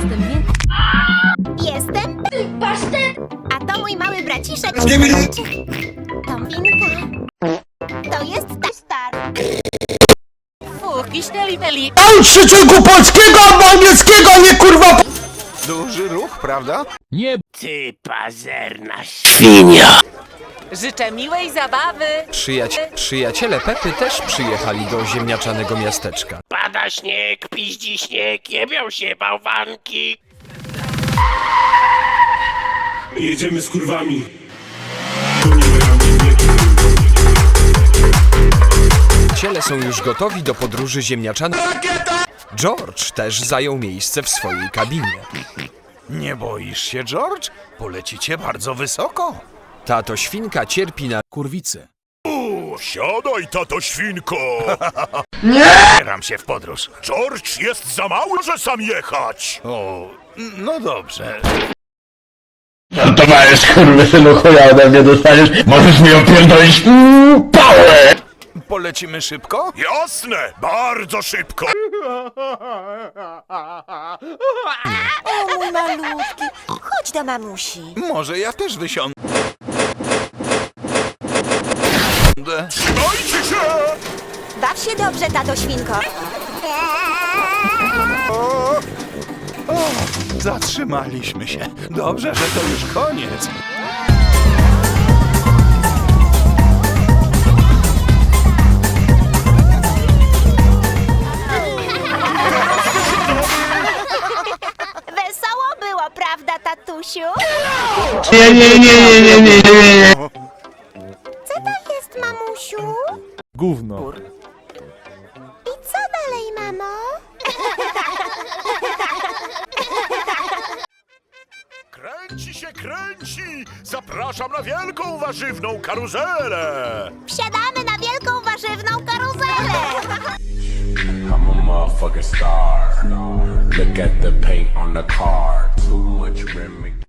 Jestem wie... Jestem pasztet. A to mój mały braciszek. To Minka. To jest ta star. Fu, kiśnęli meli. Naucz się czego polskiego albo angielskiego, nie kurwa... Duży ruch, prawda? Ty pazerna świnia! Życzę miłej zabawy. Przyjaci przyjaciele Pepy też przyjechali do ziemniaczanego miasteczka. Pada śnieg, piździ śnieg, jebią się bałwanki. Jedziemy z kurwami. Przyjaciele są już gotowi do podróży ziemniaczanej. George też zajął miejsce w swojej kabinie. Nie boisz się, George? Polecicie bardzo wysoko. Tato świnka cierpi na kurwicy. Siadaj, tato świnko! Nie! Bieram się w podróż. George jest za mały, że sam jechać! O, no dobrze. No to masz kurwysynu chuja ode mnie dostaniesz, możesz mi opierdolić mm, pałę! Polecimy szybko? Jasne! Bardzo szybko! O mój malutki. Chodź do mamusi. Może ja też wysiądę. Dajcie się! Baw się dobrze, tato świnko. Zatrzymaliśmy się. Dobrze, że to już koniec. Wesoło było, prawda, tatusiu? Nie, nie, nie, nie, nie, nie, nie, nie. Co to jest, mamusiu? Gówno. I co dalej, mamo? Kręci się, kręci! Zapraszam na wielką warzywną karuzelę! Wsiadamy na wielką warzywną karuzelę. I'm a motherfucking star. Look at the paint on the car. Too much rim.